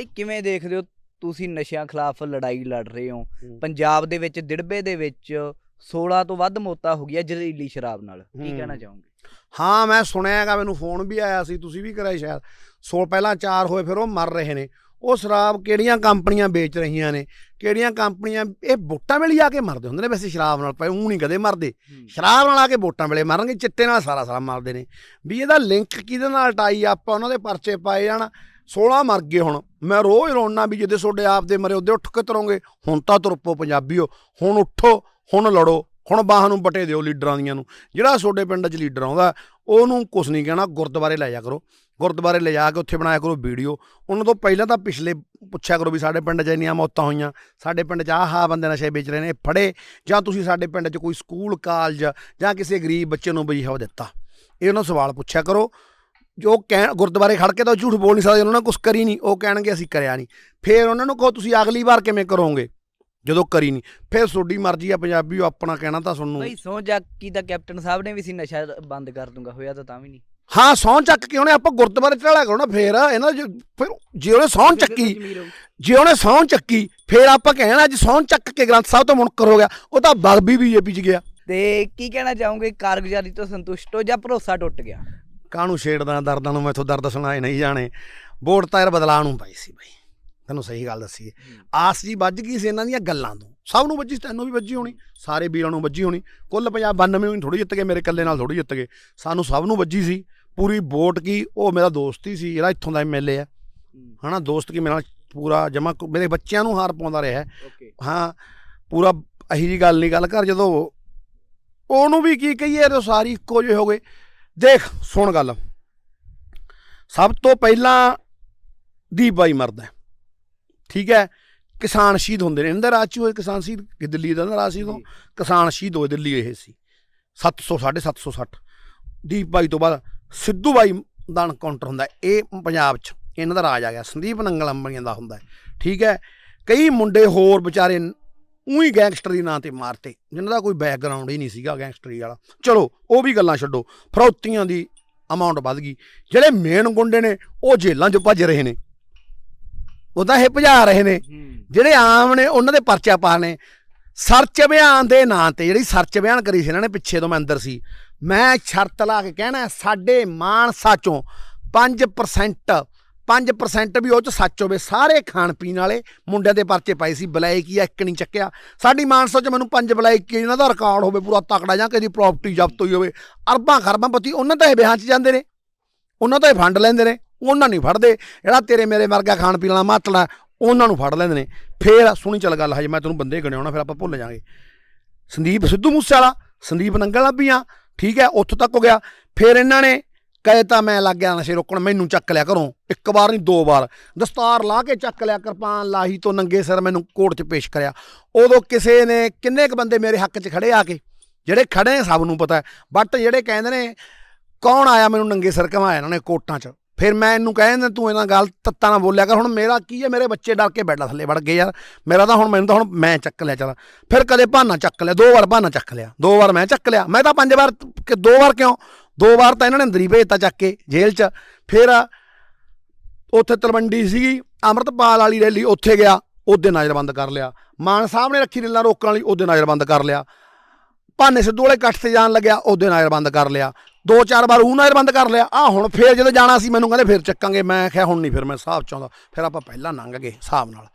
ਬਾਈ ਕਿਵੇਂ ਦੇਖਦੇ ਹੋ ਤੁਸੀਂ ਨਸ਼ਿਆਂ ਖਿਲਾਫ ਲੜਾਈ ਲੜ ਰਹੇ ਹੋ। ਪੰਜਾਬ ਦੇ ਵਿੱਚ ਦਿੜਬੇ ਦੇ ਵਿੱਚ 16 ਤੋਂ ਵੱਧ ਮੌਤਾਂ ਹੋ ਗਈਆਂ ਜ਼ਹਿਰੀਲੀ ਸ਼ਰਾਬ ਨਾਲ। ਕੀ। ਕਹਿਣਾ ਚਾਹੋਗੇ? ਹਾਂ ਮੈਂ ਸੁਣਿਆ ਹੈਗਾ ਮੈਨੂੰ ਫੋਨ ਵੀ ਆਇਆ ਸੀ ਤੁਸੀਂ ਵੀ ਕਰਾਈ ਸ਼ਾਇਦ। ਸੋ ਪਹਿਲਾਂ ਚਾਰ ਹੋਏ ਫਿਰ ਉਹ ਮਰ ਰਹੇ ਨੇ। ਉਹ ਸ਼ਰਾਬ ਕਿਹੜੀਆਂ ਕੰਪਨੀਆਂ ਵੇਚ ਰਹੀਆਂ ਨੇ? ਕਿਹੜੀਆਂ ਕੰਪਨੀਆਂ ਇਹ ਵੋਟਾਂ ਵੇਲੇ ਆ ਕੇ ਮਰਦੇ ਹੁੰਦੇ ਨੇ ਵੈਸੇ ਸ਼ਰਾਬ ਨਾਲ ਪਏ ਉਹ ਨਹੀਂ ਕਦੇ ਮਰਦੇ। ਸ਼ਰਾਬ ਨਾਲ ਆ ਕੇ ਵੋਟਾਂ ਵੇਲੇ ਮਰਨਗੇ ਚਿੱਟੇ ਨਾਲ ਸਾਰਾ ਸਾਰਾ ਮਰਦੇ ਨੇ। ਵੀ ਇਹਦਾ ਲਿੰਕ ਕਿਹਦੇ ਨਾਲ ਟਾਈ ਆਪਾਂ ਉਹਨਾਂ ਦੇ ਪਰਚੇ ਪਾਏ ਜਾਣ। 16 ਮਰ ਗਏ ਹੁਣ। ਮੈਂ ਰੋਜ਼ ਰੋਣਾ ਵੀ ਜਿਹਦੇ ਤੁਹਾਡੇ ਆਪ ਦੇ ਮਰੇ ਉਹਦੇ ਉੱਠ ਕੇ ਤਰੋਂਗੇ। ਹੁਣ ਤਾਂ ਤੁਰਪੋ ਪੰਜਾਬੀਓ, ਹੁਣ ਉੱਠੋ, ਹੁਣ ਲੜੋ, ਹੁਣ ਬਾਹਾਂ ਨੂੰ ਬਟੇ ਦਿਓ ਲੀਡਰਾਂ ਦੀਆਂ ਨੂੰ। ਜਿਹੜਾ ਤੁਹਾਡੇ ਪਿੰਡ 'ਚ ਲੀਡਰ ਆਉਂਦਾ, ਉਹਨੂੰ ਕੁਛ ਨਹੀਂ ਕਹਿਣਾ, ਗੁਰਦੁਆਰੇ ਲੈ ਜਾ ਕਰੋ। ਗੁਰਦੁਆਰੇ ਲੈ ਜਾ ਕੇ ਉੱਥੇ ਬਣਾਇਆ ਕਰੋ ਵੀਡੀਓ। ਉਹਨਾਂ ਤੋਂ ਪਹਿਲਾਂ ਤਾਂ ਪਿਛਲੇ ਪੁੱਛਿਆ ਕਰੋ ਵੀ ਸਾਡੇ ਪਿੰਡ 'ਚ ਇੰਨੀਆਂ ਮੌਤਾਂ ਹੋਈਆਂ। ਸਾਡੇ ਪਿੰਡ 'ਚ ਆਹ ਆਹ ਬੰਦੇ ਨਸ਼ੇ ਵੇਚ ਰਹੇ ਨੇ ਫੜੇ। ਜਾਂ ਤੁਸੀਂ ਸਾਡੇ ਪਿੰਡ 'ਚ ਕੋਈ ਸਕੂਲ, ਕਾਲਜ ਜਾਂ ਕਿਸੇ ਗਰੀਬ ਬੱਚੇ ਨੂੰ ਬਈਹਾ ਦਿੱਤਾ। ਇਹ ਉਹਨਾਂ ਸਵਾਲ ਪੁੱਛਿਆ ਕਰੋ। ਜੋ ਕਹਿ ਗੁਰਦੁਆਰੇ ਖੜ ਕੇ ਤਾਂ ਉਹ ਝੂਠ ਬੋਲ ਨਹੀਂ ਸਕਦੇ ਉਹਨਾਂ ਨੇ ਕੁਝ ਕਰੀ ਨਹੀਂ ਉਹ ਕਹਿਣਗੇ ਅਸੀਂ ਕਰਿਆ ਨਹੀਂ। ਫਿਰ ਉਹਨਾਂ ਨੂੰ ਕਹੋ ਤੁਸੀਂ ਅਗਲੀ ਵਾਰ ਕਿਵੇਂ ਕਰੋਗੇ? ਜਦੋਂ ਕਰੀ ਨਹੀਂ। ਫਿਰ ਤੁਹਾਡੀ ਮਰਜ਼ੀ ਆ ਪੰਜਾਬੀਓ ਆਪਣਾ ਕਹਿਣਾ ਤਾਂ ਸੁਣਨੂੰ। ਬਾਈ ਸੋ ਜਾਕੀ ਦਾ ਕੈਪਟਨ ਸਾਹਿਬ ਨੇ ਵੀ ਸੀ ਨਸ਼ਾ ਬੰਦ ਕਰ ਦੂੰਗਾ ਹੋਇਆ ਤਾਂ ਤਾਂ ਵੀ ਨਹੀਂ। ਹਾਂ ਸੌਂ ਚੱਕ ਕੇ ਉਹਨੇ ਆਪਾਂ ਗੁਰਦੁਆਰੇ ਚੜਾਇਆ ਕਰੋ ਨਾ ਫੇਰ ਇਹਨਾਂ ਜੇ ਫਿਰ ਜੇ ਉਹਨੇ ਸੌਂ ਚੱਕੀ ਜੇ ਉਹਨੇ ਸੌਂ ਚੱਕੀ ਫੇਰ ਆਪਾਂ ਕਹਿਣਾ ਅੱਜ ਸੌਂ ਚੱਕ ਕੇ ਗ੍ਰੰਥ ਸਾਹਿਬ ਤੋਂ ਮੁਨਕਰ ਹੋ ਗਿਆ ਉਹ ਤਾਂ ਬਗਬੀ ਬੀਜੇਪੀ ਚ ਗਿਆ। ਤੇ ਕੀ ਕਹਿਣਾ ਚਾਹੋਗੇ ਕਾਰਗੁਜ਼ਾਰੀ ਤੋਂ ਸੰਤੁਸ਼ਟ ਹੋ ਜਾਂ ਭਰੋਸਾ ਟੁੱਟ ਗਿਆ? ਕਾਹਨੂੰ ਛੇੜਦਾ ਦਰਦਾਂ ਨੂੰ ਮੈਥੋਂ ਦਰਦ ਸੁਣਾਏ ਨਹੀਂ ਜਾਣੇ। ਵੋਟ ਤਾਂ ਯਾਰ ਬਦਲਾਅ ਨੂੰ ਪਾਈ ਸੀ ਬਾਈ। ਤੈਨੂੰ ਸਹੀ ਗੱਲ ਦੱਸੀਏ ਆਸ ਜੀ ਵੱਜ ਗਈ ਸੀ ਇਹਨਾਂ ਦੀਆਂ ਗੱਲਾਂ ਤੋਂ। ਸਭ ਨੂੰ ਵੱਜੀ ਤੈਨੂੰ ਵੀ ਵੱਜੀ ਹੋਣੀ। ਸਾਰੇ ਵੀਰਾਂ ਨੂੰ ਵੱਜੀ ਹੋਣੀ। ਕੁੱਲ ਪੰਜਾਬ 92 ਨੂੰ ਥੋੜੀ ਜਿੱਤ ਗਏ ਮੇਰੇ ਇਕੱਲੇ ਨਾਲ ਥੋੜੀ ਜਿੱਤ ਗਏ। ਸਾਨੂੰ ਸਭ ਨੂੰ ਵੱਜੀ ਸੀ। ਪੂਰੀ ਵੋਟ ਕੀ ਉਹ ਮੇਰਾ ਦੋਸਤ ਹੀ ਸੀ ਜਿਹੜਾ ਇੱਥੋਂ ਦਾ ਐਮਐਲਏ ਆ। ਹਨਾ ਦੋਸਤ ਕੀ ਮੇਰੇ ਨਾਲ ਪੂਰਾ ਜਮਾ ਮੇਰੇ ਬੱਚਿਆਂ ਨੂੰ ਹਾਰ ਪਾਉਂਦਾ ਰਿਹਾ। ਹਾਂ ਪੂਰਾ ਅਹੀ ਜੀ ਗੱਲ ਨਹੀਂ ਗੱਲ ਕਰ ਜਦੋਂ ਉਹਨੂੰ ਵੀ ਕੀ ਕਹੀਏ ਸਾਰੀ ਇੱਕੋ ਜਿਹੇ ਹੋ ਗਏ। ਦੇਖ ਸੁਣ ਗੱਲ। ਸਭ ਤੋਂ ਪਹਿਲਾਂ ਦੀਪ ਬਾਈ ਮਰਦਾ। ਠੀਕ ਹੈ? ਕਿਸਾਨ ਸ਼ਹੀਦ ਹੁੰਦੇ ਨੇ। ਇਹਨਾਂ ਦਾ ਰਾਜ 'ਚ ਹੋਏ ਕਿਸਾਨ ਸ਼ਹੀਦ? ਕਿ ਦਿੱਲੀ ਦਾ ਰਾਜ ਸੀ ਤੋਂ। ਕਿਸਾਨ ਸ਼ਹੀਦ ਹੋਏ ਦਿੱਲੀ ਇਹ ਸੀ। 700 760 ਦੀਪ ਬਾਈ ਤੋਂ ਬਾਅਦ ਸਿੱਧੂ ਬਾਈ ਦਾ ਕਾਊਂਟਰ ਹੁੰਦਾ। ਇਹ ਪੰਜਾਬ 'ਚ ਇਹਨਾਂ ਦਾ ਰਾਜ ਆ ਗਿਆ। ਸੰਦੀਪ ਨੰਗਲ ਅੰਬਰੀਆਂ ਦਾ ਹੁੰਦਾ। ਠੀਕ ਹੈ? ਕਈ ਮੁੰਡੇ ਹੋਰ ਵਿਚਾਰੇ ਉਹੀ ਗੈਂਗਸਟਰ ਦੀ ਨਾਂ ਤੇ ਮਾਰਤੇ ਜਿਨ੍ਹਾਂ ਦਾ ਕੋਈ ਬੈਕਗ੍ਰਾਉਂਡ ਹੀ ਨਹੀਂ ਸੀਗਾ ਗੈਂਗਸਟਰੀ ਵਾਲਾ। ਚਲੋ ਉਹ ਵੀ ਗੱਲਾਂ ਛੱਡੋ ਫਰੌਤੀਆਂ ਦੀ ਅਮਾਉਂਟ ਵੱਧ ਗਈ। ਜਿਹੜੇ ਮੇਨ ਗੁੰਡੇ ਨੇ ਉਹ ਜੇਲ੍ਹਾਂ 'ਚ ਭੱਜ ਰਹੇ ਨੇ। ਉਹ ਤਾਂ ਇਹ ਭਜਾ ਰਹੇ ਨੇ। ਜਿਹੜੇ ਆਮ ਨੇ ਉਹਨਾਂ ਦੇ ਪਰਚਾ ਪਾ ਨੇ। ਸਰਚ ਅਭਿਆਨ ਦੇ ਨਾਂ ਤੇ ਜਿਹੜੀ ਸਰਚ ਅਭਿਆਨ ਕਰੀ ਸੀ ਇਹਨਾਂ ਨੇ ਪਿੱਛੇ ਤੋਂ ਮੈਂ ਅੰਦਰ ਸੀ ਮੈਂ ਸ਼ਰਤ ਲਾ ਕੇ ਕਹਿਣਾ ਸਾਡੇ ਮਾਨਸਾ ਚੋਂ 5% 5% ਵੀ ਉਹ ਚ ਸੱਚ ਹੋਵੇ। ਸਾਰੇ ਖਾਣ ਪੀਣ ਵਾਲੇ ਮੁੰਡਿਆਂ ਦੇ ਪਰਚੇ ਪਾਏ ਸੀ, ਬਲੈਕੀ ਆ, ਇੱਕ ਨਹੀਂ ਚੱਕਿਆ। ਸਾਡੀ ਮਾਨਸਾ ਚ ਮੈਨੂੰ ਪੰਜ ਬਲੈਕੀ ਇਹਨਾਂ ਦਾ ਰਿਕਾਰਡ ਹੋਵੇ, ਪੂਰਾ ਤਕੜਾ ਜਾਂ ਕਿਸੇ ਦੀ ਪ੍ਰਾਪਰਟੀ ਜ਼ਬਤ ਹੋਈ ਹੋਵੇ। ਅਰਬਾਂ ਖਰਬਾਂ ਪਤੀ, ਉਹਨਾਂ ਤਾਂ ਇਹ ਵਿਆਹਾਂ ਚ ਜਾਂਦੇ ਨੇ। ਉਹਨਾਂ ਤੋਂ ਇਹ ਫੰਡ ਲੈਂਦੇ ਨੇ। ਉਹਨਾਂ ਨਹੀਂ ਫੜਦੇ। ਜਿਹੜਾ ਤੇਰੇ ਮੇਰੇ ਵਰਗਾ ਖਾਣ ਪੀਣ ਵਾਲਾ ਮਾਤਲਾ ਉਹਨਾਂ ਨੂੰ ਫੜ ਲੈਂਦੇ ਨੇ। ਫੇਰ ਸੁਣੀ ਚੱਲ ਗੱਲ, ਹਜੇ ਮੈਂ ਤੈਨੂੰ ਬੰਦੇ ਗਣਿਆਉਣਾ ਫਿਰ ਆਪਾਂ ਭੁੱਲ ਜਾਾਂਗੇ। ਸੰਦੀਪ ਸਿੱਧੂ ਮੂਸੇ ਵਾਲਾ ਸੰਦੀਪ ਨੰਗਲ ਲੱਭੀਆਂ, ਠੀਕ ਹੈ, ਉੱਥੋਂ ਤੱਕ ਹੋ ਗਿਆ। ਫਿਰ ਇਹਨਾਂ ਨੇ ਕਹੇ ਤਾਂ ਮੈਂ ਲੱਗ ਗਿਆ ਨਸ਼ੇ ਰੋਕਣ, ਮੈਨੂੰ ਚੱਕ ਲਿਆ ਘਰੋਂ। ਇੱਕ ਵਾਰ ਨਹੀਂ, ਦੋ ਵਾਰ। ਦਸਤਾਰ ਲਾ ਕੇ ਚੱਕ ਲਿਆ ਕਿਰਪਾਨ, ਲਾਹੀ ਤੋਂ ਨੰਗੇ ਸਿਰ ਮੈਨੂੰ ਕੋਰਟ 'ਚ ਪੇਸ਼ ਕਰਿਆ। ਉਦੋਂ ਕਿਸੇ ਨੇ, ਕਿੰਨੇ ਕ ਬੰਦੇ ਮੇਰੇ ਹੱਕ 'ਚ ਖੜੇ ਆ ਕੇ? ਜਿਹੜੇ ਖੜੇ ਨੇ ਸਭ ਨੂੰ ਪਤਾ ਬਟ ਜਿਹੜੇ ਕਹਿੰਦੇ ਨੇ, ਕੌਣ ਆਇਆ ਮੈਨੂੰ ਨੰਗੇ ਸਿਰ ਘਮਾਇਆ ਇਹਨਾਂ ਨੇ ਕੋਰਟਾਂ 'ਚ? ਫਿਰ ਮੈਂ ਇਹਨੂੰ ਕਹਿੰਦਾ ਤੂੰ ਇਹਨਾਂ ਗੱਲ ਤੱਤਾ ਨਾ ਬੋਲਿਆ ਕਰ। ਹੁਣ ਮੇਰਾ ਕੀ ਹੈ? ਮੇਰੇ ਬੱਚੇ ਡਰ ਕੇ ਬੈਠਾ ਥੱਲੇ ਵੜ ਗਏ ਯਾਰ। ਮੇਰਾ ਤਾਂ ਹੁਣ, ਮੈਨੂੰ ਤਾਂ ਹੁਣ ਮੈਂ ਚੱਕ ਲਿਆ, ਚਲ। ਫਿਰ ਕਦੇ ਬਹਾਨਾ ਚੱਕ ਲਿਆ, ਦੋ ਵਾਰ ਬਹਾਨਾ ਚੱਕ ਲਿਆ। ਦੋ ਵਾਰ ਮੈਂ ਚੱਕ ਲਿਆ। ਮੈਂ ਤਾਂ ਪੰਜ ਵਾਰ, ਕਿ ਦੋ ਵਾਰ ਕਿਉਂ? ਦੋ ਵਾਰ ਤਾਂ ਇਹਨਾਂ ਨੇ ਅੰਦਰ ਹੀ ਭੇਜਤਾ ਚੱਕ ਕੇ ਜੇਲ੍ਹ 'ਚ। ਫਿਰ ਉੱਥੇ ਤਲਵੰਡੀ ਸੀਗੀ, ਅੰਮ੍ਰਿਤਪਾਲ ਵਾਲੀ ਰੈਲੀ ਉੱਥੇ ਗਿਆ, ਉਹਦੇ ਨਜ਼ਰਬੰਦ ਕਰ ਲਿਆ। ਮਾਨ ਸਾਹਿਬ ਨੇ ਰੱਖੀ ਰੈਲਾਂ ਰੋਕਣ ਵਾਲੀ, ਉਹਦੇ ਨਜ਼ਰਬੰਦ ਕਰ ਲਿਆ। ਭਾਨੇ ਸਿੱਧੂ ਵਾਲੇ ਇਕੱਠ ਤੇ ਜਾਣ ਲੱਗਿਆ, ਉਹਦੇ ਨਜ਼ਰਬੰਦ ਕਰ ਲਿਆ। ਦੋ ਚਾਰ ਵਾਰ ਉਹ ਨਜ਼ਰਬੰਦ ਕਰ ਲਿਆ। ਆ ਹੁਣ ਫੇਰ ਜਦੋਂ ਜਾਣਾ ਸੀ ਮੈਨੂੰ ਕਹਿੰਦੇ, ਫੇਰ ਚੱਕਾਂਗੇ। ਮੈਂ ਕਿਹਾ ਹੁਣ ਨਹੀਂ, ਫਿਰ ਮੈਂ ਹਿਸਾਬ ਚਾਹੁੰਦਾ। ਫਿਰ ਆਪਾਂ ਪਹਿਲਾਂ ਲੰਘ ਗਏ ਹਿਸਾਬ ਨਾਲ।